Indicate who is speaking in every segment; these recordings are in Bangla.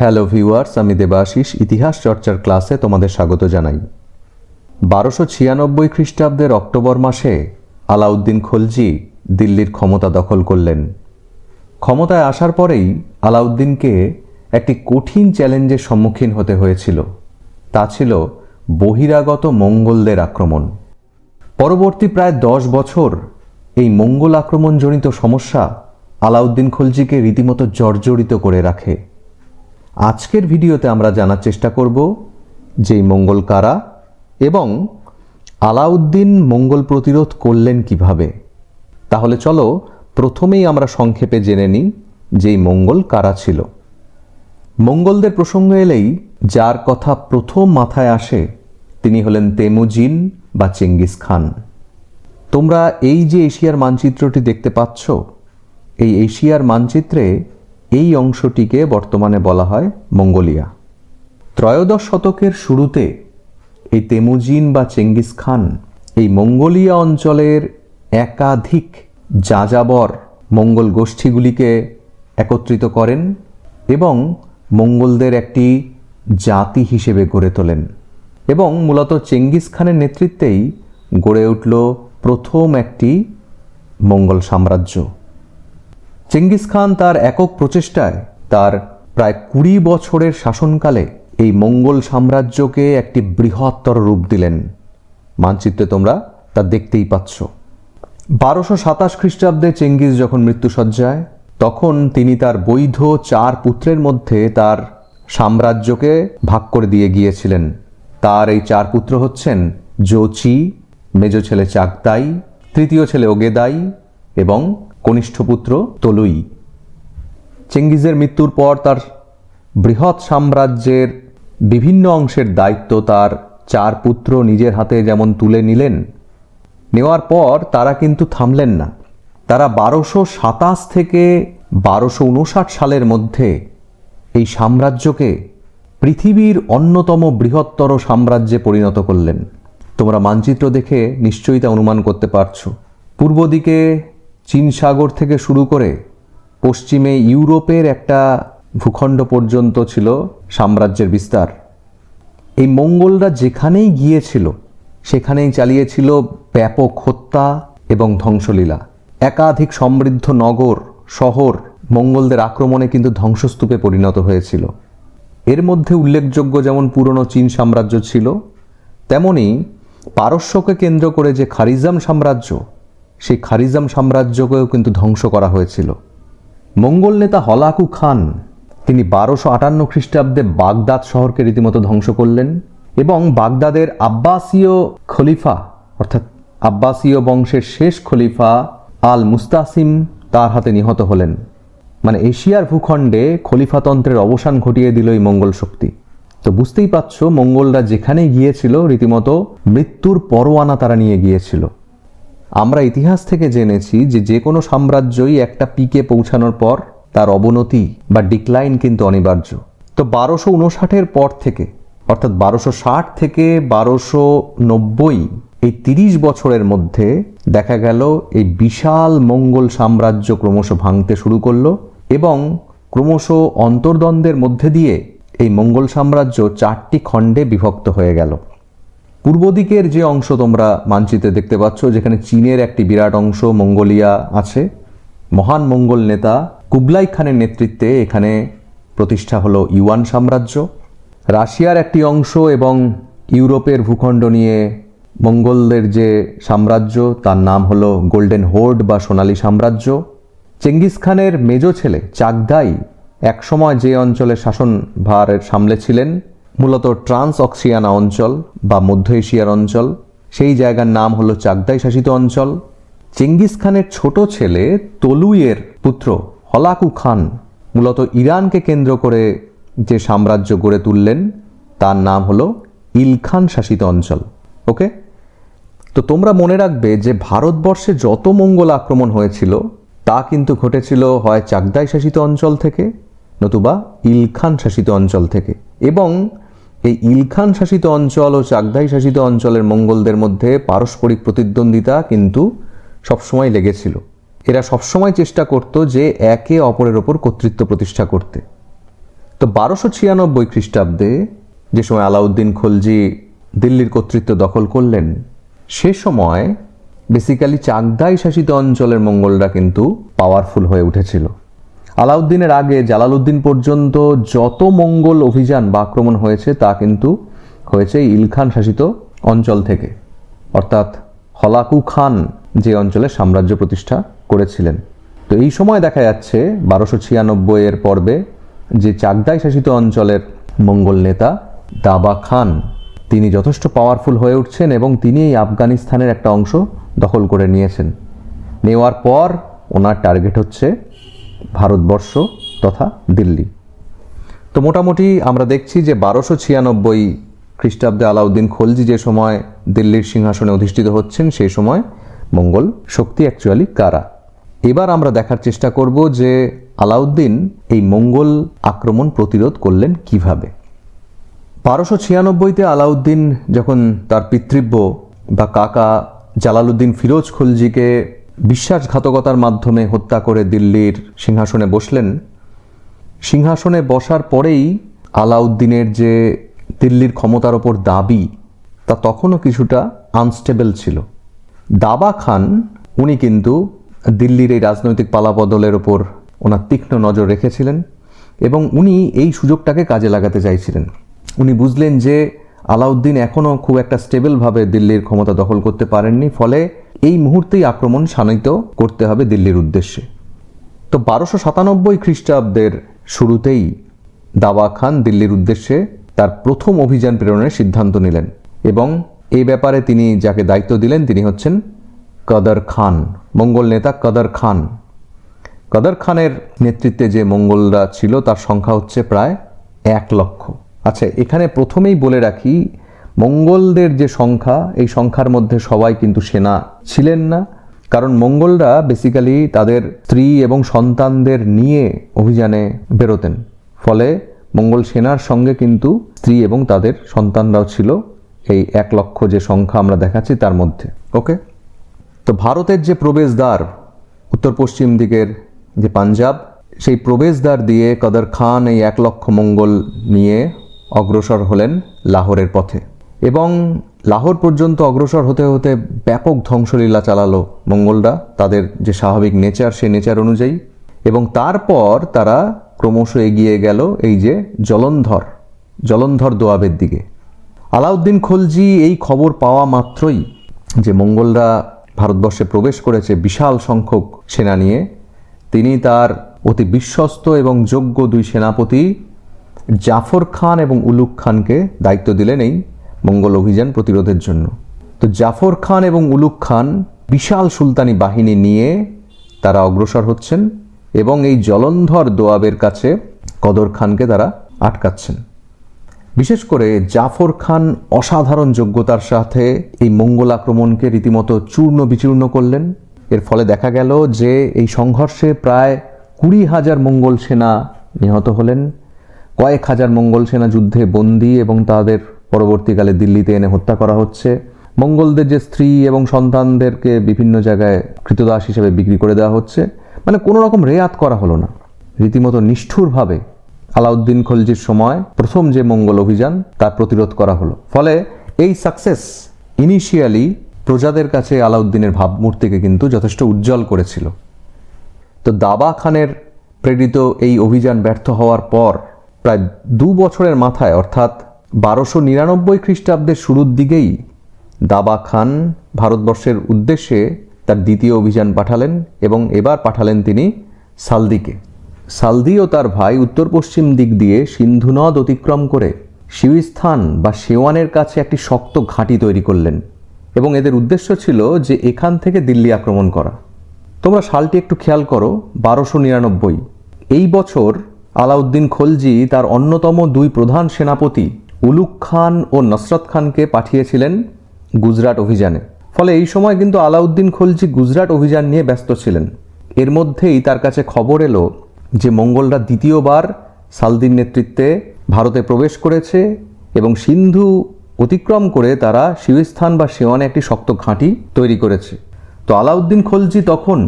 Speaker 1: হ্যালো ভিউয়ার্স আমি দেবাশিস, ইতিহাস চর্চার ক্লাসে তোমাদের স্বাগত জানাই। বারোশো ছিয়ানব্বই খ্রিস্টাব্দের অক্টোবর মাসে আলাউদ্দিন খলজি দিল্লির ক্ষমতা দখল করলেন। ক্ষমতায় আসার পরেই আলাউদ্দিনকে একটি কঠিন চ্যালেঞ্জের সম্মুখীন হতে হয়েছিল। তা ছিল বহিরাগত মঙ্গলদের আক্রমণ। পরবর্তী প্রায় দশ বছর এই মঙ্গল আক্রমণজনিত সমস্যা আলাউদ্দিন খলজিকে রীতিমতো জর্জরিত করে রাখে। আজকের ভিডিওতে আমরা জানার চেষ্টা করব যে মঙ্গল কারা এবং আলাউদ্দিন মঙ্গল প্রতিরোধ করলেন কীভাবে। তাহলে চলো প্রথমেই আমরা সংক্ষেপে জেনে নিই যে মঙ্গল কারা ছিল। মঙ্গলদের প্রসঙ্গ এলেই যার কথা প্রথম মাথায় আসে তিনি হলেন তেমুজিন বা চেঙ্গিস খান। তোমরা এই যে এশিয়ার মানচিত্রটি দেখতে পাচ্ছ, এই এশিয়ার মানচিত্রে এই অংশটিকে বর্তমানে বলা হয় মঙ্গোলিয়া। ত্রয়োদশ শতকের শুরুতে এই তেমুজিন বা চেঙ্গিস খান এই মঙ্গোলিয়া অঞ্চলের একাধিক যাযাবর মঙ্গল গোষ্ঠীগুলিকে একত্রিত করেন এবং মঙ্গলদের একটি জাতি হিসেবে গড়ে তোলেন এবং মূলত চেঙ্গিস খানের নেতৃত্বেই গড়ে উঠল প্রথম একটি মঙ্গল সাম্রাজ্য। চেঙ্গিস খান তার একক প্রচেষ্টায় তার প্রায় কুড়ি বছরের শাসনকালে এই মঙ্গল সাম্রাজ্যকে একটি বৃহত্তর রূপ দিলেন। মানচিত্রে তোমরা তা দেখতেই পাচ্ছ। বারোশো সাতাশ খ্রিস্টাব্দে চেঙ্গিস যখন মৃত্যুসজ্জায়, তখন তিনি তার বৈধ চার পুত্রের মধ্যে তার সাম্রাজ্যকে ভাগ করে দিয়ে গিয়েছিলেন। তার এই চার পুত্র হচ্ছেন জোচি, মেজ ছেলে চাকদাই, তৃতীয় ছেলে ওগেদাই এবং কনিষ্ঠ পুত্র তলুই। চেঙ্গিজের মৃত্যুর পর তার বৃহৎ সাম্রাজ্যের বিভিন্ন অংশের দায়িত্ব তার চার পুত্র নিজের হাতে যেমন তুলে নিলেন, নেওয়ার পর তারা কিন্তু থামলেন না। তারা বারোশো সাতাশ থেকে বারোশো উনষাট সালের মধ্যে এই সাম্রাজ্যকে পৃথিবীর অন্যতম বৃহত্তর সাম্রাজ্যে পরিণত করলেন। তোমরা মানচিত্র দেখে নিশ্চয়ই তা অনুমান করতে পারছ। পূর্ব দিকে চীন সাগর থেকে শুরু করে পশ্চিমে ইউরোপের একটা ভূখণ্ড পর্যন্ত ছিল সাম্রাজ্যের বিস্তার। এই মঙ্গলরা যেখানেই গিয়েছিল, সেখানেই চালিয়েছিল ব্যাপক হত্যা এবং ধ্বংসলীলা। একাধিক সমৃদ্ধ নগর, শহর মঙ্গলদের আক্রমণে কিন্তু ধ্বংসস্তূপে পরিণত হয়েছিল। এর মধ্যে উল্লেখযোগ্য যেমন পুরনো চীন সাম্রাজ্য ছিল, তেমনি পারস্যকে কেন্দ্র করে যে খারিজাম সাম্রাজ্য সেই খারিজাম সাম্রাজ্যকেও কিন্তু ধ্বংস করা হয়েছিল। মঙ্গল নেতা হলাকু খান, তিনি বারোশো আটান্ন খ্রিস্টাব্দে বাগদাদ শহরকে রীতিমতো ধ্বংস করলেন এবং বাগদাদের আব্বাসীয় খলিফা, অর্থাৎ আব্বাসীয় বংশের শেষ খলিফা আল মুস্তাসিম তার হাতে নিহত হলেন। মানে এশিয়ার ভূখণ্ডে খলিফাতন্ত্রের অবসান ঘটিয়ে দিল এই মঙ্গল শক্তি। তো বুঝতেই পারছ, মঙ্গলরা যেখানে গিয়েছিল, রীতিমতো মৃত্যুর পরোয়ানা তারা নিয়ে গিয়েছিল। আমরা ইতিহাস থেকে জেনেছি যে যে কোনো সাম্রাজ্যই একটা পিকে পৌঁছানোর পর তার অবনতি বা ডিক্লাইন কিন্তু অনিবার্য। তো বারোশো উনষাটের পর থেকে, অর্থাৎ বারোশো ষাট থেকে বারোশো নব্বই, এই তিরিশ বছরের মধ্যে দেখা গেল এই বিশাল মঙ্গল সাম্রাজ্য ক্রমশ ভাঙতে শুরু করল এবং ক্রমশ অন্তর্দ্বন্দ্বের মধ্যে দিয়ে এই মঙ্গল সাম্রাজ্য চারটি খণ্ডে বিভক্ত হয়ে গেল। পূর্ব দিকের যে অংশ তোমরা মানচিত্রে দেখতে পাচ্ছ, যেখানে চীনের একটি বিরাট অংশ মঙ্গোলিয়া আছে, মহান মঙ্গল নেতা কুবলাই খানের নেতৃত্বে এখানে প্রতিষ্ঠা হলো ইউয়ান সাম্রাজ্য। রাশিয়ার একটি অংশ এবং ইউরোপের ভূখণ্ড নিয়ে মঙ্গলদের যে সাম্রাজ্য, তার নাম হলো গোল্ডেন হোর্ড বা সোনালী সাম্রাজ্য। চেঙ্গিস খানের মেজ ছেলে চাকদাই একসময় যে অঞ্চলে সামলে ছিলেন মূলত ট্রান্স অক্সিয়ানা অঞ্চল বা মধ্য এশিয়ার অঞ্চল। সেই জায়গার নাম হলো চাকদাই শাসিত অঞ্চল। চেঙ্গিস খানের ছোট ছেলে তলুইয়ের পুত্র হলাকু খান মূলত ইরানকে কেন্দ্র করে যে সাম্রাজ্য গড়ে তুললেন, তার নাম হলো ইলখান শাসিত অঞ্চল। ওকে? তো তোমরা মনে রাখবে যে ভারতবর্ষে যত মঙ্গল আক্রমণ হয়েছিল, তা কিন্তু ঘটেছিল হয় চাকদাই শাসিত অঞ্চল থেকে নতুবা ইলখান শাসিত অঞ্চল থেকে। এবং এই ইলখান শাসিত অঞ্চল ও চাকদাই শাসিত অঞ্চলের মঙ্গলদের মধ্যে পারস্পরিক প্রতিদ্বন্দ্বিতা কিন্তু সবসময় লেগেছিল। এরা সবসময় চেষ্টা করত যে একে অপরের ওপর কর্তৃত্ব প্রতিষ্ঠা করতে। তো বারোশো ছিয়ানব্বই খ্রিস্টাব্দে যে সময় আলাউদ্দিন খলজি দিল্লির কর্তৃত্ব দখল করলেন, সে সময় বেসিক্যালি চাকদাই শাসিত অঞ্চলের মঙ্গলরা কিন্তু পাওয়ারফুল হয়ে উঠেছিল। আলাউদ্দিনের আগে জালালউদ্দিন পর্যন্ত যত মঙ্গল অভিযান বা আক্রমণ হয়েছে, তা কিন্তু হয়েছে ইলখান শাসিত অঞ্চল থেকে। অর্থাৎ হলাকু খান যে অঞ্চলে সাম্রাজ্য প্রতিষ্ঠা করেছিলেন। তো এই সময় দেখা যাচ্ছে বারোশো ছিয়ানব্বই এর পর্বে যে চাকদাই শাসিত অঞ্চলের মঙ্গল নেতা দাবা খান, তিনি যথেষ্ট পাওয়ারফুল হয়ে উঠছেন এবং তিনি এই আফগানিস্তানের একটা অংশ দখল করে নিয়েছেন। নেওয়ার পর ওনার টার্গেট হচ্ছে ভারতবর্ষ তথা দিল্লি। তো মোটামুটি আমরা দেখছি যে বারোশো ছিয়ানব্বই খ্রিস্টাব্দে আলাউদ্দিন খলজি যে সময় দিল্লির সিংহাসনে অধিষ্ঠিত হচ্ছেন, সেই সময় মঙ্গল শক্তি অ্যাকচুয়ালি কারা? এবার আমরা দেখার চেষ্টা করব যে আলাউদ্দিন এই মঙ্গল আক্রমণ প্রতিরোধ করলেন কীভাবে। বারোশো ছিয়ানব্বইতে আলাউদ্দিন যখন তার পিতৃব্য বা কাকা জালালউদ্দিন ফিরোজ খলজিকে বিশ্বাসঘাতকতার মাধ্যমে হত্যা করে দিল্লির সিংহাসনে বসলেন। সিংহাসনে বসার পরেই আলাউদ্দিনের যে দিল্লির ক্ষমতার ওপর দাবি, তা তখনও কিছুটা আনস্টেবল ছিল। দাবা খান, উনি কিন্তু দিল্লির এই রাজনৈতিক পালাবদলের ওপর ওনার তীক্ষ্ণ নজর রেখেছিলেন এবং উনি এই সুযোগটাকে কাজে লাগাতে চাইছিলেন। উনি বুঝলেন যে আলাউদ্দিন এখনও খুব একটা স্টেবলভাবে দিল্লির ক্ষমতা দখল করতে পারেননি, ফলে এই মুহূর্তেই আক্রমণ শানিত করতে হবে দিল্লির উদ্দেশ্যে। তো বারোশো সাতানব্বই খ্রিস্টাব্দের শুরুতেই দাবা খান দিল্লির উদ্দেশ্যে তার প্রথম অভিযান প্রেরণের সিদ্ধান্ত নিলেন এবং এই ব্যাপারে তিনি যাকে দায়িত্ব দিলেন তিনি হচ্ছেন কদর খান, মঙ্গল নেতা কদর খান। কদর খানের নেতৃত্বে যে মঙ্গলরা ছিল তার সংখ্যা হচ্ছে প্রায় এক লক্ষ। আচ্ছা এখানে প্রথমেই বলে রাখি, মঙ্গলদের যে সংখ্যা, এই সংখ্যার মধ্যে সবাই কিন্তু সেনা ছিলেন না। কারণ মঙ্গলরা বেসিক্যালি তাদের স্ত্রী এবং সন্তানদের নিয়ে অভিযানে বেরোতেন। ফলে মঙ্গল সেনার সঙ্গে কিন্তু স্ত্রী এবং তাদের সন্তানরাও ছিল এই এক লক্ষ যে সংখ্যা আমরা দেখাচ্ছি তার মধ্যে। ওকে তো ভারতের যে প্রবেশদ্বার, উত্তর পশ্চিম দিকের যে পাঞ্জাব, সেই প্রবেশদ্বার দিয়ে কদর খান এই এক লক্ষ মঙ্গল নিয়ে অগ্রসর হলেন লাহোরের পথে। এবং লাহোর পর্যন্ত অগ্রসর হতে হতে ব্যাপক ধ্বংসলীলা চালালো মঙ্গলরা, তাদের যে স্বাভাবিক নেচার, সেই নেচার অনুযায়ী। এবং তারপর তারা ক্রমশ এগিয়ে গেল এই যে জলন্ধর জলন্ধর দোয়াবের দিকে। আলাউদ্দিন খলজি এই খবর পাওয়া মাত্রই যে মঙ্গলরা ভারতবর্ষে প্রবেশ করেছে বিশাল সংখ্যক সেনা নিয়ে, তিনি তার অতি বিশ্বস্ত এবং যোগ্য দুই সেনাপতি জাফর খান এবং উলুক খানকে দায়িত্ব দিলেন এই মঙ্গল অভিযান প্রতিরোধের জন্য। তো জাফর খান এবং উলুক খান বিশাল সুলতানি বাহিনী নিয়ে তারা অগ্রসর হচ্ছেন এবং এই জলন্ধর দোয়াবের কাছে কদর খানকে তারা আটকাচ্ছেন। বিশেষ করে জাফর খান অসাধারণ যোগ্যতার সাথে এই মঙ্গল আক্রমণকে রীতিমতো চূর্ণ বিচূর্ণ করলেন। এর ফলে দেখা গেল যে এই সংঘর্ষে প্রায় কুড়ি হাজার মঙ্গল সেনা নিহত হলেন। কয়েক হাজার মঙ্গল সেনা যুদ্ধে বন্দী এবং তাদের পরবর্তীকালে দিল্লিতে এনে হত্যা করা হচ্ছে। মঙ্গলদের যে স্ত্রী এবং সন্তানদেরকে বিভিন্ন জায়গায় কৃতদাস হিসেবে বিক্রি করে দেওয়া হচ্ছে মানে কোনো রকম রেয়াত করা হলো না। রীতিমতো নিষ্ঠুরভাবে আলাউদ্দিন খলজির সময় প্রথম যে মঙ্গল অভিযান তার প্রতিরোধ করা হলো। ফলে এই সাকসেস ইনিশিয়ালি প্রজাদের কাছে আলাউদ্দিনের ভাবমূর্তিকে কিন্তু যথেষ্ট উজ্জ্বল করেছিল। তো দাবা খানের প্রেরিত এই অভিযান ব্যর্থ হওয়ার পর প্রায় দু বছরের মাথায়, অর্থাৎ বারোশো নিরানব্বই খ্রিস্টাব্দের শুরুর দিকেই দাবা খান ভারতবর্ষের উদ্দেশ্যে তার দ্বিতীয় অভিযান পাঠালেন এবং এবার পাঠালেন তিনি সালদিকে। সালদি ও তার ভাই উত্তর পশ্চিম দিক দিয়ে সিন্ধু নদ অতিক্রম করে শিবিস্থান বা সেওয়ানের কাছে একটি শক্ত ঘাঁটি তৈরি করলেন এবং এদের উদ্দেশ্য ছিল যে এখান থেকে দিল্লি আক্রমণ করা। তোমরা সালটি একটু খেয়াল করো, বারোশো নিরানব্বই। এই বছর আলাউদ্দিন খলজি তার অন্যতম দুই প্রধান সেনাপতি উলুক খান ও নসরত খানকে পাঠিয়েছিলেন গুজরাট অভিযানে। ফলে এই সময় কিন্তু আলাউদ্দিন খলজি গুজরাট অভিযান নিয়ে ব্যস্ত ছিলেন। এর মধ্যেই তার কাছে খবর এলো যে মঙ্গলরা দ্বিতীয়বার সালদিন নেতৃত্বে ভারতে প্রবেশ করেছে এবং সিন্ধু অতিক্রম করে তারা শিবিস্থান বা সেওয়ানে একটি শক্ত ঘাঁটি তৈরি করেছে। তো আলাউদ্দিন খলজি তখন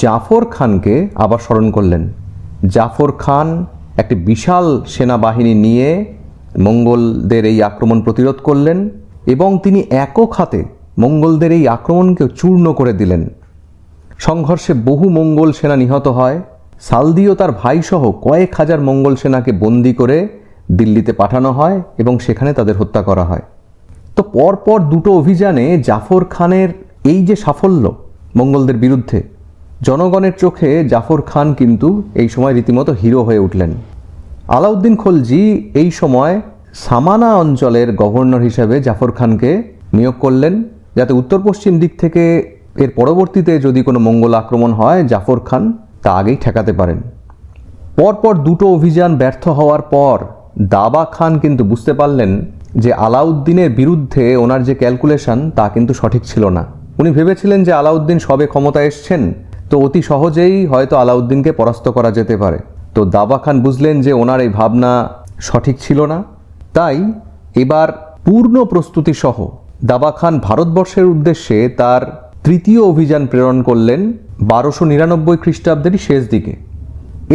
Speaker 1: জাফর খানকে আবার স্মরণ করলেন। জাফর খান একটি বিশাল সেনাবাহিনী নিয়ে মঙ্গলদের এই আক্রমণ প্রতিরোধ করলেন এবং তিনি একক হাতে মঙ্গলদের এই আক্রমণকে চূর্ণ করে দিলেন। সংঘর্ষে বহু মঙ্গল সেনা নিহত হয়। সালদিও তার ভাইসহ কয়েক হাজার মঙ্গল সেনাকে বন্দি করে দিল্লিতে পাঠানো হয় এবং সেখানে তাদের হত্যা করা হয়। তো পরপর দুটো অভিযানে জাফর খানের এই যে সাফল্য মঙ্গলদের বিরুদ্ধে জনগণের চোখে জাফর খান কিন্তু এই সময় রীতিমতো হিরো হয়ে উঠলেন। আলাউদ্দিন খলজি এই সময় সামানা অঞ্চলের গভর্নর হিসেবে জাফর খানকে নিয়োগ করলেন, যাতে উত্তর পশ্চিম দিক থেকে এর পরবর্তীতে যদি কোনো মঙ্গল আক্রমণ হয় জাফর খান, তা আগেই ঠেকাতে পারেন। পরপর দুটো অভিযান ব্যর্থ হওয়ার পর দাবা খান কিন্তু বুঝতে পারলেন যে আলাউদ্দিনের বিরুদ্ধে ওনার যে ক্যালকুলেশন, তা কিন্তু সঠিক ছিল না। উনি ভেবেছিলেন যে আলাউদ্দিন সবে ক্ষমতা এসছেন তো অতি সহজেই হয়তো আলাউদ্দিনকে পরাস্ত করা যেতে পারে। তো দাবা খান বুঝলেন যে ওনার এই ভাবনা সঠিক ছিল না। তাই এবার পূর্ণ প্রস্তুতি সহ দাবা খান ভারতবর্ষের উদ্দেশ্যে তার তৃতীয় অভিযান প্রেরণ করলেন বারোশো নিরানব্বই খ্রিস্টাব্দেরই শেষ দিকে।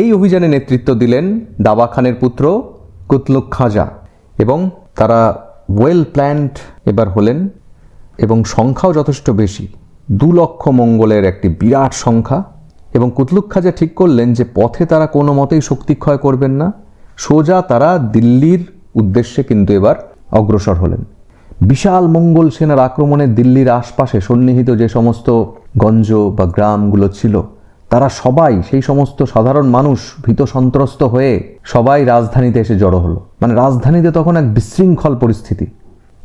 Speaker 1: এই অভিযানে নেতৃত্ব দিলেন দাবা খানের পুত্র কুতলুক খাজা এবং তারা ওয়েল প্ল্যান্ড এবার হলেন এবং সংখ্যাও যথেষ্ট বেশি। দু লক্ষ মঙ্গলের একটি বিরাট সংখ্যা এবং কুতলুক খাজা ঠিক করলেন যে পথে তারা কোনো মতেই শক্তিক্ষয় করবেন না, সোজা তারা দিল্লির উদ্দেশ্যে কিন্তু এবার অগ্রসর হলেন। বিশাল মঙ্গল সেনার আক্রমণে দিল্লির আশপাশে সন্নিহিত যে সমস্ত গঞ্জ বা গ্রামগুলো ছিল, তারা সবাই, সেই সমস্ত সাধারণ মানুষ ভীত সন্ত্রস্ত হয়ে সবাই রাজধানীতে এসে জড়ো হলো। মানে রাজধানীতে তখন এক বিশৃঙ্খল পরিস্থিতি।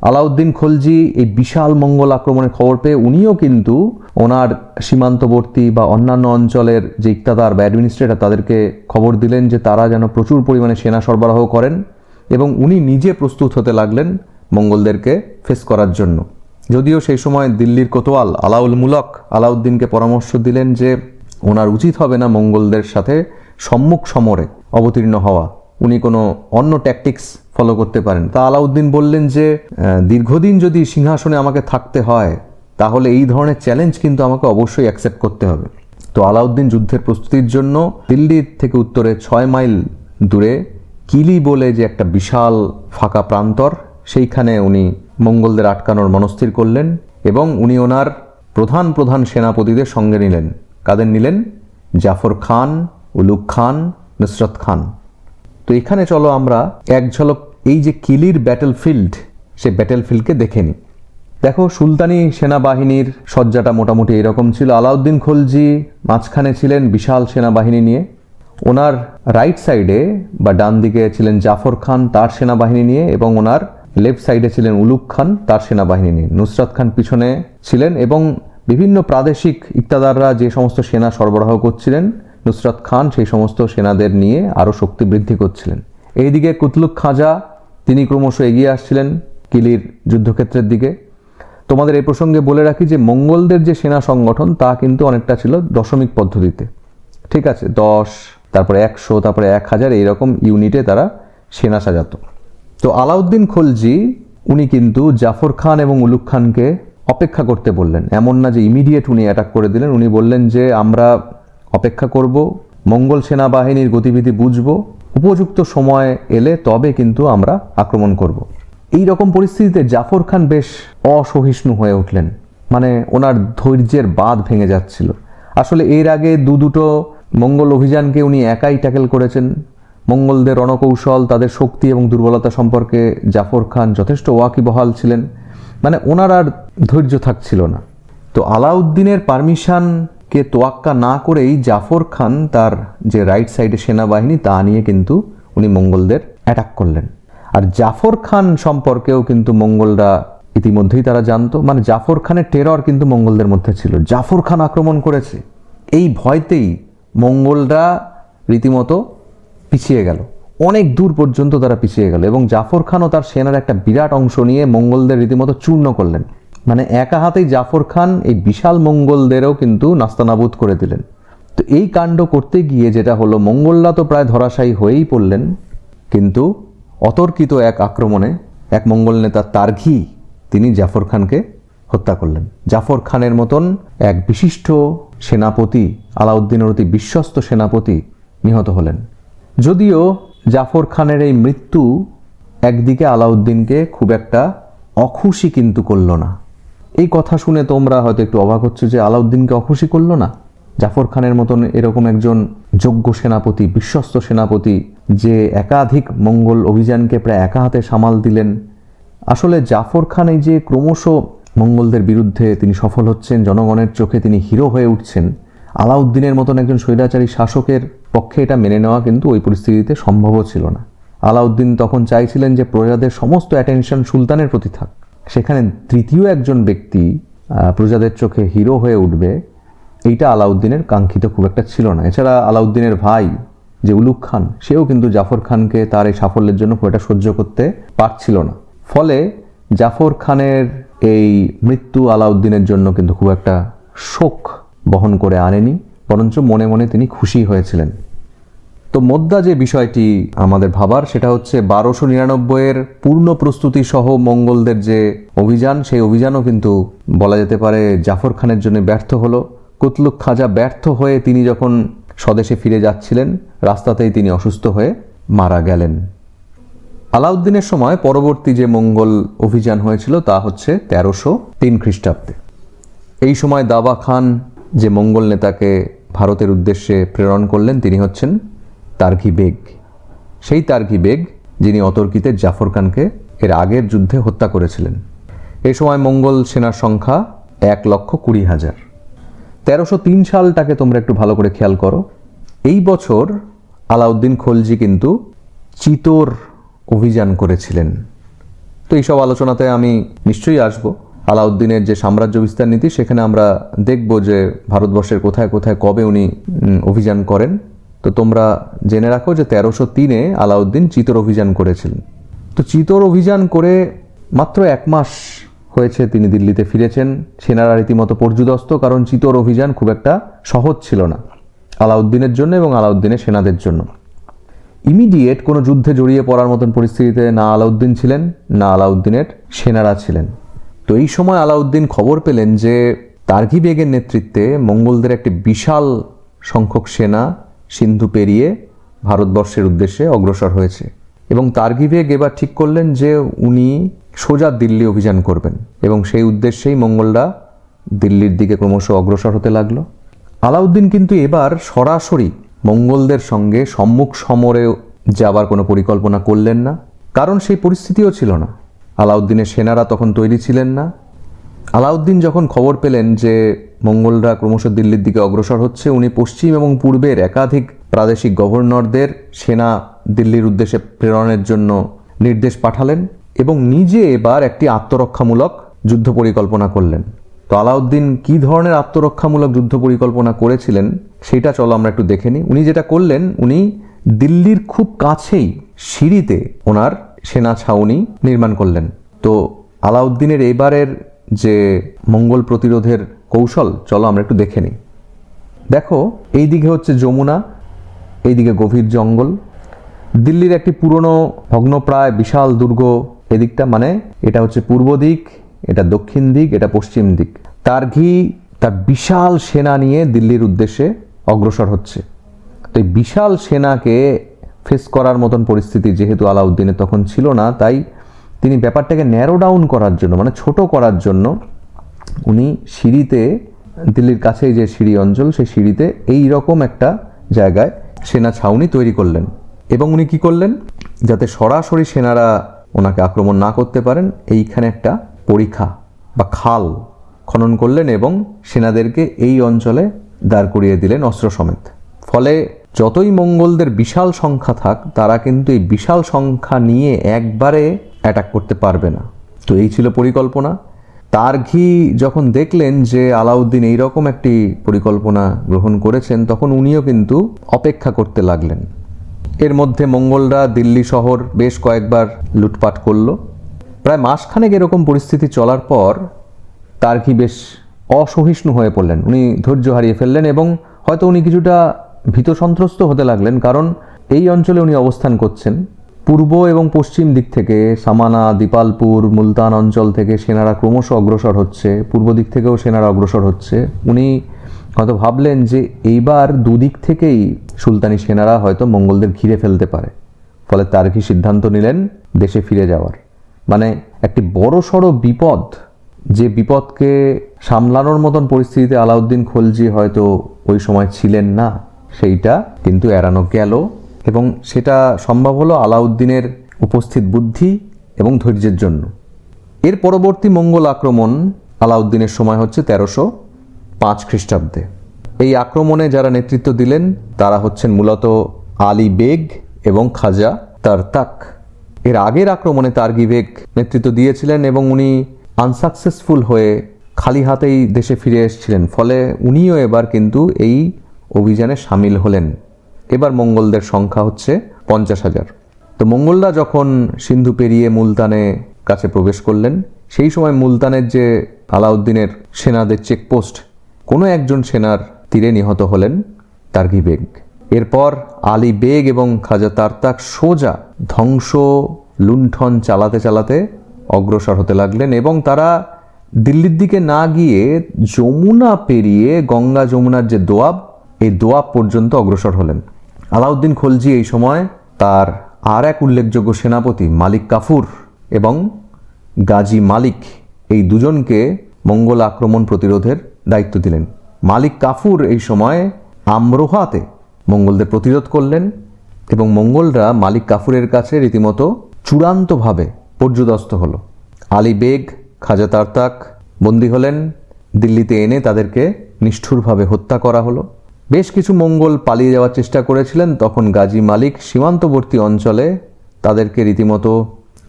Speaker 1: আলাউদ্দিন খলজি এই বিশাল মঙ্গল আক্রমণের খবর পেয়ে উনিও কিন্তু ওনার সীমান্তবর্তী বা অন্যান্য অঞ্চলের যে ইকতাদার বা অ্যাডমিনিস্ট্রেটর তাদেরকে খবর দিলেন যে তারা যেন প্রচুর পরিমাণে সেনা সরবরাহ করেন এবং উনি নিজে প্রস্তুত হতে লাগলেন মঙ্গলদেরকে ফেস করার জন্য। যদিও সেই সময় দিল্লির কোতোয়াল আলাউল মুলক আলাউদ্দিনকে পরামর্শ দিলেন যে ওনার উচিত হবে না মঙ্গলদের সাথে সম্মুখ সমরে অবতীর্ণ হওয়া। উনি কোনো অন্য ট্যাকটিক্স ফলো করতে পারেন। তা আলাউদ্দিন বললেন যে দীর্ঘদিন যদি সিংহাসনে আমাকে থাকতে হয়, তাহলে এই ধরনের চ্যালেঞ্জ কিন্তু আমাকে অবশ্যই অ্যাকসেপ্ট করতে হবে। তো আলাউদ্দিন যুদ্ধের প্রস্তুতির জন্য দিল্লির থেকে উত্তরে ছয় মাইল দূরে কিলি বলে যে একটা বিশাল ফাঁকা প্রান্তর, সেইখানে উনি মঙ্গলদের আটকানোর মনস্থির করলেন এবং উনি ওনার প্রধান প্রধান সেনাপতিদের সঙ্গে নিলেন। কাদের নিলেন? জাফর খান উলুক খান, নুসরত খান। তো এখানে চলো আমরা এক ঝলক এই যে কিলির ব্যাটেলফিল্ড সে ব্যাটেলফিল্ডকে দেখে নিই। দেখো, সুলতানি সেনাবাহিনীর সজ্জাটা মোটামুটি এরকম ছিল। আলাউদ্দিন খলজি মাঝখানে ছিলেন বিশাল সেনাবাহিনী নিয়ে। ওনার রাইট সাইডে বা ডান দিকে ছিলেন জাফর খান, তার সেনাবাহিনী নিয়ে এবং ওনার লেফট সাইডে ছিলেন উলুক খান, তার সেনাবাহিনী নিয়ে। নুসরাত খান পিছনে ছিলেন এবং বিভিন্ন প্রাদেশিক ইকতাদাররা যে সমস্ত সেনা সরবরাহ করছিলেন নুসরাত খান সেই সমস্ত সেনাদের নিয়ে আরও শক্তি বৃদ্ধি করছিলেন। এইদিকে কুতলুক খাজা, তিনি ক্রমশ এগিয়ে আসছিলেন কিলির যুদ্ধক্ষেত্রের দিকে। তোমাদের এই প্রসঙ্গে বলে রাখি যে মঙ্গলদের যে সেনা সংগঠন, তা কিন্তু অনেকটা ছিল দশমিক পদ্ধতিতে। ঠিক আছে, দশ, তারপরে একশো, তারপরে এক হাজার এইরকম ইউনিটে তারা সেনা সাজাতো। তো আলাউদ্দিন খলজি, উনি কিন্তু জাফর খান এবং উলুক খানকে অপেক্ষা করতে বললেন। এমন না যে ইমিডিয়েট উনি অ্যাটাক করে দিলেন, উনি বললেন যে আমরা অপেক্ষা করব, মঙ্গল সেনাবাহিনীর গতিবিধি বুঝব, উপযুক্ত সময় এলে তবে কিন্তু আমরা আক্রমণ করব। এই রকম পরিস্থিতিতে জাফর খান বেশ অসহিষ্ণু হয়ে উঠলেন। মানে ওনার ধৈর্যের বাঁধ ভেঙে যাচ্ছিল। আসলে এর আগে দু দুটো মঙ্গল অভিযানকে উনি একাই ট্যাকেল করেছেন। মঙ্গলদের রণকৌশল, তাদের শক্তি এবং দুর্বলতা সম্পর্কে জাফর খান যথেষ্ট ওয়াকিবহাল ছিলেন। মানে ওনার আর ধৈর্য থাকছিল না। তো আলাউদ্দিনের পারমিশনকে তোয়াক্কা না করেই জাফর খান তার যে রাইট সাইডে সেনাবাহিনী, তা নিয়ে কিন্তু উনি মঙ্গলদের অ্যাটাক করলেন। আর জাফর খান সম্পর্কেও কিন্তু মঙ্গলরা ইতিমধ্যেই তারা জানতো। মানে জাফর খানের টেরর কিন্তু মঙ্গলদের মধ্যে ছিল। জাফর খান আক্রমণ করেছে। এই ভয়তেই মঙ্গলরা রীতিমতো পিছিয়ে গেল। অনেক দূর পর্যন্ত তারা পিছিয়ে গেল এবং জাফর খানও তার সেনার একটা বিরাট অংশ নিয়ে মঙ্গলদের রীতিমতো চূর্ণ করলেন। মানে একা হাতেই জাফর খান এই বিশাল মঙ্গলদেরও কিন্তু নাস্তানাবুদ করে দিলেন। তো এই কাণ্ড করতে গিয়ে যেটা হলো, মঙ্গলরা তো প্রায় ধরাশায়ী হয়েই পড়লেন, কিন্তু অতর্কিত এক আক্রমণে এক মঙ্গল নেতা তারঘি তিনি জাফর খানকে হত্যা করলেন। জাফর খানের মতন এক বিশিষ্ট সেনাপতি আলাউদ্দিনের অতি বিশ্বস্ত সেনাপতি নিহত হলেন। যদিও জাফর খানের এই মৃত্যু একদিকে আলাউদ্দিনকে খুব একটা অখুশি কিন্তু করল না এই কথা শুনে তোমরা হয়তো একটু অবাক হচ্ছে যে আলাউদ্দিনকে অখুশি করল না। জাফর খানের মতন এরকম একজন যোগ্য সেনাপতি, বিশ্বস্ত সেনাপতি, যে একাধিক মঙ্গল অভিযানকে প্রায় একা হাতে সামাল দিলেন। আসলে জাফর খান এই যে ক্রমশ মঙ্গলদের বিরুদ্ধে তিনি সফল হচ্ছেন, জনগণের চোখে তিনি হিরো হয়ে উঠছেন, আলাউদ্দিনের মতন একজন স্বৈরাচারী শাসকের পক্ষে এটা মেনে নেওয়া কিন্তু ওই পরিস্থিতিতে সম্ভবও ছিল না। আলাউদ্দিন তখন চাইছিলেন যে প্রজাদের সমস্ত অ্যাটেনশন সুলতানের প্রতি থাক। সেখানে তৃতীয় একজন ব্যক্তি প্রজাদের চোখে হিরো হয়ে উঠবে, এইটা আলাউদ্দিনের কাঙ্ক্ষিত খুব একটা ছিল না। এছাড়া আলাউদ্দিনের ভাই যে উলুক খান, সেও কিন্তু জাফর খানকে তার এই সাফল্যের জন্য খুব একটা সহ্য করতে পারছিল না। ফলে জাফর খানের এই মৃত্যু আলাউদ্দিনের জন্য কিন্তু খুব একটা শোক বহন করে আনেনি, বরঞ্চ মনে মনে তিনি খুশি হয়েছিলেন। তো মোদ্দা যে বিষয়টি আমাদের ভাবার, সেটা হচ্ছে বারোশো নিরানব্বইয়ের পূর্ণ প্রস্তুতি সহ মঙ্গলদের যে অভিযান, সেই অভিযানও কিন্তু বলা যেতে পারে জাফর খানের জন্য ব্যর্থ হলো। কুতলুক খাজা ব্যর্থ হয়ে তিনি যখন স্বদেশে ফিরে যাচ্ছিলেন, রাস্তাতেই তিনি অসুস্থ হয়ে মারা গেলেন। আলাউদ্দিনের সময় পরবর্তী যে মঙ্গল অভিযান হয়েছিল, তা হচ্ছে তেরোশো তিন খ্রিস্টাব্দে। এই সময় দাবা খান যে মঙ্গল নেতাকে ভারতের উদ্দেশ্যে প্রেরণ করলেন, তিনি হচ্ছেন তার্ঘি বেগ। সেই তার্ঘি বেগ যিনি অতর্কিতে জাফর খানকে এর আগের যুদ্ধে হত্যা করেছিলেন। এ সময় মঙ্গল সেনার সংখ্যা এক লক্ষ কুড়ি হাজার। তেরোশো তিন সালটাকে তোমরা একটু ভালো করে খেয়াল করো। এই বছর আলাউদ্দিন খলজি কিন্তু চিতোর অভিযান করেছিলেন। তো এইসব আলোচনাতে আমি নিশ্চয়ই আসব। আলাউদ্দিনের যে সাম্রাজ্য বিস্তার নীতি, সেখানে আমরা দেখব যে ভারতবর্ষের কোথায় কোথায় কবে উনি অভিযান করেন। তো তোমরা জেনে রাখো যে তেরোশো তিনে আলাউদ্দিন চিতোর অভিযান করেছিলেন। তো চিতোর অভিযান করে মাত্র এক মাস হয়েছে তিনি দিল্লিতে ফিরেছেন। সেনারা রীতিমতো পর্যুদস্ত, কারণ চিতোর অভিযান খুব একটা সহজ ছিল না আলাউদ্দিনের জন্য এবং আলাউদ্দিনের সেনাদের জন্য। ইমিডিয়েট কোনো যুদ্ধে জড়িয়ে পড়ার মতন পরিস্থিতিতে না আলাউদ্দিন ছিলেন, না আলাউদ্দিনের সেনারা ছিলেন। তো এই সময় আলাউদ্দিন খবর পেলেন যে তার্ঘি বেগের নেতৃত্বে মঙ্গলদের একটি বিশাল সংখ্যক সেনা সিন্ধু পেরিয়ে ভারতবর্ষের উদ্দেশ্যে অগ্রসর হয়েছে। এবং তার্ঘি বেগ এবার ঠিক করলেন যে উনি সোজা দিল্লি অভিযান করবেন। এবং সেই উদ্দেশ্যেই মঙ্গলরা দিল্লির দিকে ক্রমশ অগ্রসর হতে লাগল। আলাউদ্দিন কিন্তু এবার সরাসরি মঙ্গলদের সঙ্গে সম্মুখ সমরে যাবার কোনো পরিকল্পনা করলেন না। কারণ সেই পরিস্থিতিও ছিল না। আলাউদ্দিনের সেনারা তখন তৈরি ছিলেন না। আলাউদ্দিন যখন খবর পেলেন যে মঙ্গলরা ক্রমশ দিল্লির দিকে অগ্রসর হচ্ছে, উনি পশ্চিম এবং পূর্বের একাধিক প্রাদেশিক গভর্নরদের সেনা দিল্লির উদ্দেশ্যে প্রেরণের জন্য নির্দেশ পাঠালেন এবং নিজে এবার একটি আত্মরক্ষামূলক যুদ্ধ পরিকল্পনা করলেন। তো আলাউদ্দিন কি ধরনের আত্মরক্ষামূলক যুদ্ধ পরিকল্পনা করেছিলেন সেটা চলো আমরা একটু দেখে নিই। উনি যেটা করলেন, উনি দিল্লির খুব কাছেই সিঁড়িতে ওনার সেনা ছাউনি নির্মাণ করলেন। তো আলাউদ্দিনের এবারের যে মঙ্গল প্রতিরোধের কৌশল, চলো আমরা একটু দেখে নিই। দেখো, এই দিকে হচ্ছে যমুনা এইদিকে গভীর জঙ্গল। দিল্লির একটি পুরনো ভগ্নপ্রায় বিশাল দুর্গ এদিকটা মানে এটা হচ্ছে পূর্ব দিক, এটা দক্ষিণ দিক, এটা পশ্চিম দিক। তার ঘি, তার বিশাল সেনা নিয়ে দিল্লির উদ্দেশ্যে অগ্রসর হচ্ছে। তো এই বিশাল সেনাকে ফেস করার মতন পরিস্থিতি যেহেতু আলাউদ্দিনের তখন ছিল না, তাই তিনি ব্যাপারটাকে ন্যারো ডাউন করার জন্য মানে ছোট করার জন্য উনি সিঁড়িতে, দিল্লির কাছেই যে সিঁড়ি অঞ্চল, সেই সিঁড়িতে এই রকম একটা জায়গায় সেনা ছাউনি তৈরি করলেন। এবং উনি কি করলেন? যাতে সরাসরি সেনারা ওনাকে আক্রমণ না করতে পারেন, এইখানে একটা পরীক্ষা বা খাল খনন করলেন এবং সেনাদেরকে এই অঞ্চলে দাঁড় করিয়ে দিলেন অস্ত্র সমেত। ফলে যতই মঙ্গলদের বিশাল সংখ্যা থাক, তারা কিন্তু এই বিশাল সংখ্যা নিয়ে একবারে অ্যাটাক করতে পারবে না। তো এই ছিল পরিকল্পনা। তার ঘি যখন দেখলেন যে আলাউদ্দিন এইরকম একটি পরিকল্পনা গ্রহণ করেছেন, তখন উনিও কিন্তু অপেক্ষা করতে লাগলেন। এর মধ্যে মঙ্গলরা দিল্লি শহর বেশ কয়েকবার লুটপাট করল। প্রায় মাসখানেক এরকম পরিস্থিতি চলার পর তার ঘি বেশ অসহিষ্ণু হয়ে পড়লেন। উনি ধৈর্য হারিয়ে ফেললেন এবং হয়তো উনি কিছুটা ভীত সন্ত্রস্ত হতে লাগলেন, কারণ এই অঞ্চলে উনি অবস্থান করছেন। পূর্ব এবং পশ্চিম দিক থেকে সামানা, দীপালপুর, মুলতান অঞ্চল থেকে সেনারা ক্রমশ অগ্রসর হচ্ছে। পূর্ব দিক থেকেও সেনারা অগ্রসর হচ্ছে। উনি হয়তো ভাবলেন যে এইবার দুদিক থেকেই সুলতানি সেনারা হয়তো মঙ্গলদের ঘিরে ফেলতে পারে। ফলে তার কি সিদ্ধান্ত নিলেন? দেশে ফিরে যাওয়ার। মানে একটি বড় সড়ো বিপদ, যে বিপদকে সামলানোর মতন পরিস্থিতিতে আলাউদ্দিন খলজি হয়তো ওই সময় ছিলেন না, সেইটা কিন্তু এড়ানো গেল। এবং সেটা সম্ভব হলো আলাউদ্দিনের উপস্থিত বুদ্ধি এবং ধৈর্যের জন্য। এর পরবর্তী মঙ্গল আক্রমণ আলাউদ্দিনের সময় হচ্ছে তেরোশো পাঁচ খ্রিস্টাব্দে। এই আক্রমণে যারা নেতৃত্ব দিলেন, তারা হচ্ছেন মূলত আলী বেগ এবং খাজা তারতাক। এর আগের আক্রমণে তার্গি বেগ নেতৃত্ব দিয়েছিলেন এবং উনি আনসাকসেসফুল হয়ে খালি হাতেই দেশে ফিরে এসেছিলেন। ফলে উনিও এবার কিন্তু এই অভিযানে সামিল হলেন। এবার মঙ্গলদের সংখ্যা হচ্ছে পঞ্চাশ হাজার। তো মঙ্গলরা যখন সিন্ধু পেরিয়ে মুলতানে কাছে প্রবেশ করলেন, সেই সময় মুলতানের যে আলাউদ্দিনের সেনাদের চেকপোস্ট, কোনো একজন সেনার তীরে নিহত হলেন তার্গি বেগ। এরপর আলী বেগ এবং খাজা তারতাক সোজা ধ্বংস লুণ্ঠন চালাতে চালাতে অগ্রসর হতে লাগলেন এবং তারা দিল্লির দিকে না গিয়ে যমুনা পেরিয়ে গঙ্গা যমুনার যে দোয়াব, এই দোয়াব পর্যন্ত অগ্রসর হলেন। আলাউদ্দিন খলজি এই সময় তার আর এক উল্লেখযোগ্য সেনাপতি মালিক কাফুর এবং গাজী মালিক এই দুজনকে মঙ্গল আক্রমণ প্রতিরোধের দায়িত্ব দিলেন। মালিক কাফুর এই সময় আমরোহাতে মঙ্গলদের প্রতিরোধ করলেন এবং মঙ্গলরা মালিক কাফুরের কাছে রীতিমতো চূড়ান্তভাবে পর্যদস্ত হলো। আলী বেগ, খাজা তারতাক বন্দী হলেন, দিল্লিতে এনে তাদেরকে নিষ্ঠুরভাবে হত্যা করা হলো। বেশ কিছু মঙ্গল পালিয়ে যাওয়ার চেষ্টা করেছিলেন, তখন গাজী মালিক সীমান্তবর্তী অঞ্চলে তাদেরকে রীতিমতো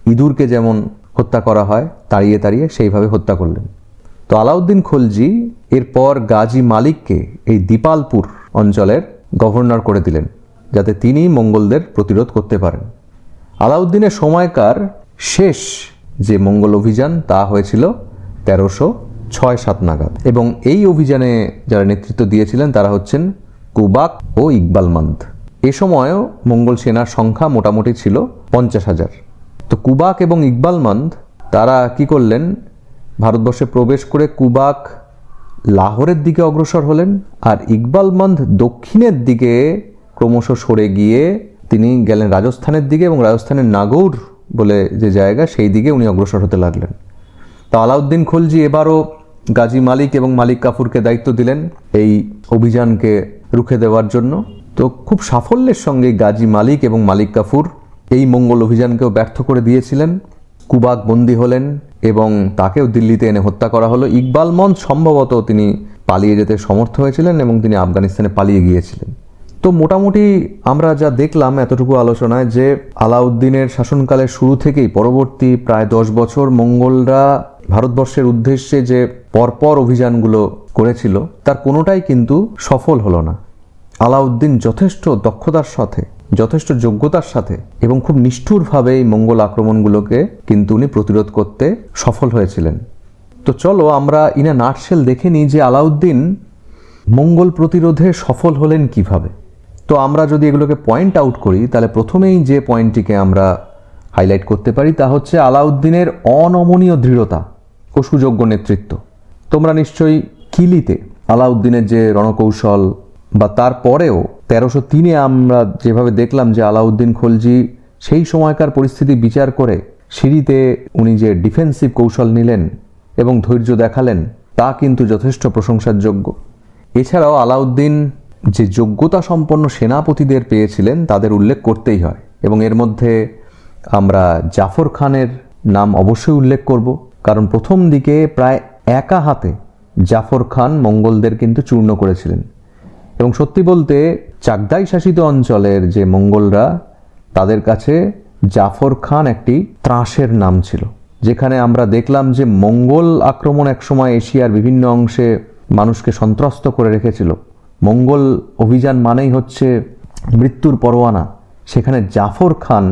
Speaker 1: ইঁদুরকে যেমন হত্যা করা হয়, তাড়িয়ে তাড়িয়ে সেইভাবে হত্যা করলেন। তো আলাউদ্দিন খলজি এরপর গাজী মালিককে এই দীপালপুর অঞ্চলের গভর্নর করে দিলেন, যাতে তিনি মঙ্গলদের প্রতিরোধ করতে পারেন। আলাউদ্দিনের সময়কার শেষ যে মঙ্গল অভিযান তা হয়েছিল তেরোশো ছয় সাত নাগাদ। এবং এই অভিযানে যারা নেতৃত্ব দিয়েছিলেন, তারা হচ্ছেন কুবাক ও ইকবালমান্দ এ সময়ও মঙ্গল সেনার সংখ্যা মোটামুটি ছিল পঞ্চাশ হাজার। তো কুবাক এবং ইকবালমান্দ তারা কি করলেন? ভারতবর্ষে প্রবেশ করে কুবাক লাহোরের দিকে অগ্রসর হলেন আর ইকবালমন্দ দক্ষিণের দিকে ক্রমশ সরে গিয়ে তিনি গেলেন রাজস্থানের দিকে এবং রাজস্থানের নাগৌর বলে যে জায়গা, সেই দিকে উনি অগ্রসর হতে লাগলেন। তো আলাউদ্দিন খলজি এবারও গাজী মালিক এবং মালিক কাফুরকে দায়িত্ব দিলেন এই অভিযানকে রুখে দেওয়ার জন্য। তো খুব সাফল্যের সঙ্গে গাজী মালিক এবং মালিক কাফুর এই মঙ্গল অভিযানকেও ব্যর্থ করে দিয়েছিলেন। কুবাক বন্দী হলেন এবং তাকেও দিল্লিতে এনে হত্যা করা হলো। ইকবাল মন সম্ভবত তিনি পালিয়ে যেতে সমর্থ হয়েছিলেন এবং তিনি আফগানিস্তানে পালিয়ে গিয়েছিলেন। তো মোটামুটি আমরা যা দেখলাম এতটুকু আলোচনায় যে আলাউদ্দিনের শাসনকালের শুরু থেকেই পরবর্তী প্রায় দশ বছর মঙ্গলরা ভারতবর্ষের উদ্দেশ্যে যে পরপর অভিযানগুলো করেছিল, তার কোনোটাই কিন্তু সফল হলো না। আলাউদ্দিন যথেষ্ট দক্ষতার সাথে, যথেষ্ট যোগ্যতার সাথে এবং খুব নিষ্ঠুরভাবে এই মঙ্গল আক্রমণগুলোকে কিন্তু উনি প্রতিরোধ করতে সফল হয়েছিলেন। তো চলো আমরা ইনা নাটশেল দেখে নিই যে আলাউদ্দিন মঙ্গল প্রতিরোধে সফল হলেন কীভাবে। তো আমরা যদি এগুলোকে পয়েন্ট আউট করি, তাহলে প্রথমেই যে পয়েন্টটিকে আমরা হাইলাইট করতে পারি, তা হচ্ছে আলাউদ্দিনের অনমনীয় দৃঢ়তা ও সুযোগ্য নেতৃত্ব। তোমরা নিশ্চয়ই কিলিতে আলাউদ্দিনের যে রণকৌশল বা তারপরেও তেরোশো তিনে আমরা যেভাবে দেখলাম যে আলাউদ্দিন খলজি সেই সময়কার পরিস্থিতি বিচার করে সিঁড়িতে উনি যে ডিফেন্সিভ কৌশল নিলেন এবং ধৈর্য দেখালেন, তা কিন্তু যথেষ্ট প্রশংসার যোগ্য এছাড়াও আলাউদ্দিন যে যোগ্যতা সম্পন্ন সেনাপতিদের পেয়েছিলেন, তাদের উল্লেখ করতেই হয়। এবং এর মধ্যে আমরা জাফর খানের নাম অবশ্যই উল্লেখ করব। কারণ প্রথম দিকে প্রায় একা হাতে জাফর খান মঙ্গলদের কিন্তু চূর্ণ করেছিলেন। এবং সত্যি বলতে, চাকদাই শাসিত অঞ্চলের যে মঙ্গলরা, তাদের কাছে জাফর খান একটি ত্রাসের নাম ছিল। যেখানে আমরা দেখলাম যে মঙ্গল আক্রমণ একসময় এশিয়ার বিভিন্ন অংশে মানুষকে সন্ত্রস্ত করে রেখেছিল। মঙ্গল অভিযান মানেই হচ্ছে মৃত্যুর পরোয়ানা। সেখানে জাফর খান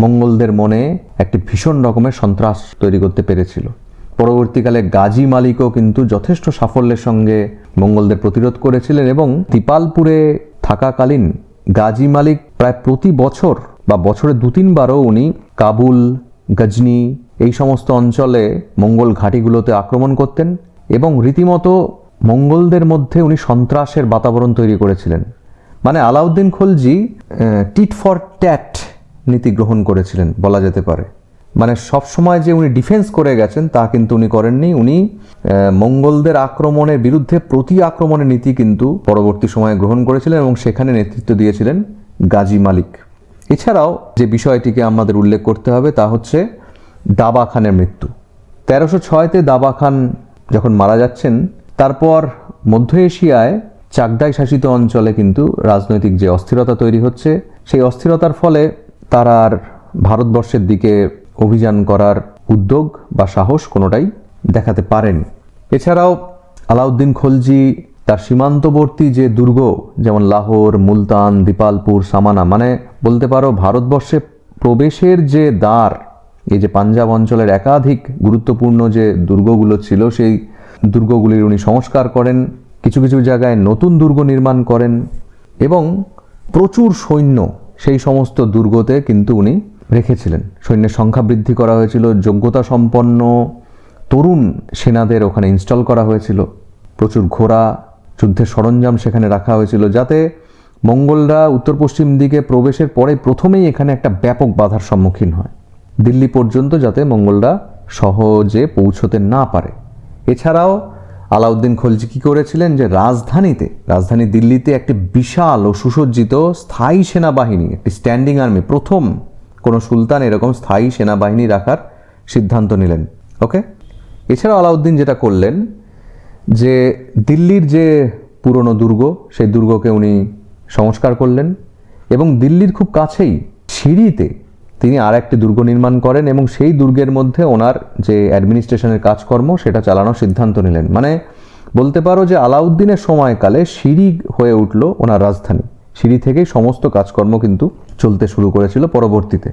Speaker 1: মঙ্গলদের মনে একটি ভীষণ রকমের সন্ত্রাস তৈরি করতে পেরেছিল। পরবর্তীকালে গাজী মালিকও কিন্তু যথেষ্ট সাফল্যের সঙ্গে মঙ্গলদের প্রতিরোধ করেছিলেন এবং তিপালপুরে থাকাকালীন গাজী মালিক প্রায় প্রতি বছর বা বছরে দু তিনবারও উনি কাবুল, গজনি এই সমস্ত অঞ্চলে মঙ্গল ঘাঁটিগুলোতে আক্রমণ করতেন এবং রীতিমতো মঙ্গলদের মধ্যে উনি সন্ত্রাসের বাতাবরণ তৈরি করেছিলেন। মানে Alauddin Khalji tit for tat নীতি গ্রহণ করেছিলেন, বলা যেতে পারে। মানে সব সময় যে উনি ডিফেন্স করে গেছেন, তা কিন্তু উনি করেননি। উনি মঙ্গলদের আক্রমণের বিরুদ্ধে প্রতি আক্রমণের নীতি কিন্তু পরবর্তী সময়ে গ্রহণ করেছিলেন এবং সেখানে নেতৃত্ব দিয়েছিলেন গাজী মালিক। এছাড়াও যে বিষয়টিকে আমাদের উল্লেখ করতে হবে, তা হচ্ছে দাবা খানের মৃত্যু। তেরোশো ছয়তে দাবা খান যখন মারা যাচ্ছেন তারপর মধ্য এশিয়ায় চাকদাই শাসিত অঞ্চলে কিন্তু রাজনৈতিক যে অস্থিরতা তৈরি হচ্ছে, সেই অস্থিরতার ফলে তারা আর ভারতবর্ষের দিকে অভিযান করার উদ্যোগ বা সাহস কোনোটাই দেখাতে পারেন। এছাড়াও আলাউদ্দিন খলজি তার সীমান্তবর্তী যে দুর্গ, যেমন লাহোর, মুলতান, দীপালপুর, সামানা মানে বলতে পারো ভারতবর্ষে প্রবেশের যে দ্বার, এই যে পাঞ্জাব অঞ্চলের একাধিক গুরুত্বপূর্ণ যে দুর্গগুলো ছিল, সেই দুর্গগুলির উনি সংস্কার করেন, কিছু কিছু জায়গায় নতুন দুর্গ নির্মাণ করেন এবং প্রচুর সৈন্য সেই সমস্ত দুর্গতে কিন্তু উনি রেখেছিলেন। সৈন্যের সংখ্যা বৃদ্ধি করা হয়েছিল, যোগ্যতা সম্পন্ন তরুণ সেনাদের ওখানে ইনস্টল করা হয়েছিল। প্রচুর ঘোড়া, যুদ্ধের সরঞ্জাম সেখানে রাখা হয়েছিল যাতে মঙ্গলরা উত্তর পশ্চিম দিকে প্রবেশের পরে প্রথমেই এখানে একটা ব্যাপক বাধার সম্মুখীন হয়। দিল্লি পর্যন্ত যাতে মঙ্গলরা সহজে পৌঁছতে না পারে। এছাড়াও আলাউদ্দিন খলজি কি করেছিলেন যে রাজধানীতে, রাজধানী দিল্লিতে একটি বিশাল ও সুসজ্জিত স্থায়ী সেনাবাহিনী, একটি স্ট্যান্ডিং আর্মি প্রথম কোনো সুলতান এরকম স্থায়ী সেনাবাহিনী রাখার সিদ্ধান্ত নিলেন। ওকে এছাড়াও আলাউদ্দিন যেটা করলেন যে দিল্লির যে পুরনো দুর্গ, সেই দুর্গকে উনি সংস্কার করলেন এবং দিল্লির খুব কাছেই সিঁড়িতে তিনি আর একটি দুর্গ নির্মাণ করেন এবং সেই দুর্গের মধ্যে ওনার যে অ্যাডমিনিস্ট্রেশনের কাজকর্ম, সেটা চালানোর সিদ্ধান্ত নিলেন। মানে বলতে পারো যে আলাউদ্দিনের সময়কালে সিঁড়ি হয়ে উঠল ওনার রাজধানী। সিঁড়ি থেকেই সমস্ত কাজকর্ম কিন্তু চলতে শুরু করেছিল পরবর্তীতে।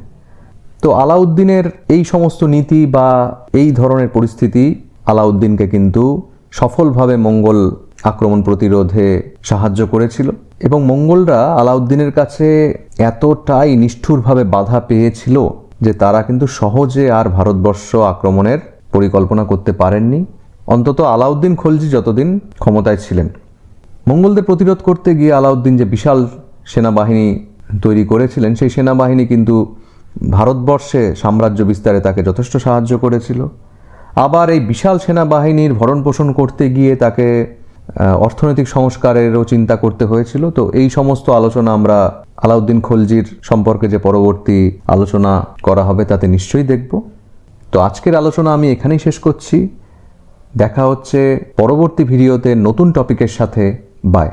Speaker 1: তো আলাউদ্দিনের এই সমস্ত নীতি বা এই ধরনের পরিস্থিতি আলাউদ্দিনকে কিন্তু সফলভাবে মঙ্গল আক্রমণ প্রতিরোধে সাহায্য করেছিল এবং মঙ্গলরা আলাউদ্দিনের কাছে এতটাই নিষ্ঠুরভাবে বাধা পেয়েছিল যে তারা কিন্তু সহজে আর ভারতবর্ষ আক্রমণের পরিকল্পনা করতে পারেননি। অন্তত আলাউদ্দিন খলজি যতদিন ক্ষমতায় ছিলেন। মঙ্গলদের প্রতিরোধ করতে গিয়ে আলাউদ্দিন যে বিশাল সেনাবাহিনী তৈরি করেছিলেন, সেই সেনাবাহিনী কিন্তু ভারতবর্ষে সাম্রাজ্য বিস্তারে তাকে যথেষ্ট সাহায্য করেছিল। আবার এই বিশাল সেনাবাহিনীর ভরণ পোষণ করতে গিয়ে তাকে অর্থনৈতিক সংস্কারেরও চিন্তা করতে হয়েছিল। তো এই সমস্ত আলোচনা আমরা আলাউদ্দিন খলজির সম্পর্কে যে পরবর্তী আলোচনা করা হবে তাতে নিশ্চয়ই দেখব। তো আজকের আলোচনা আমি এখানেই শেষ করছি। দেখা হচ্ছে পরবর্তী ভিডিওতে নতুন টপিকের সাথে। বাই।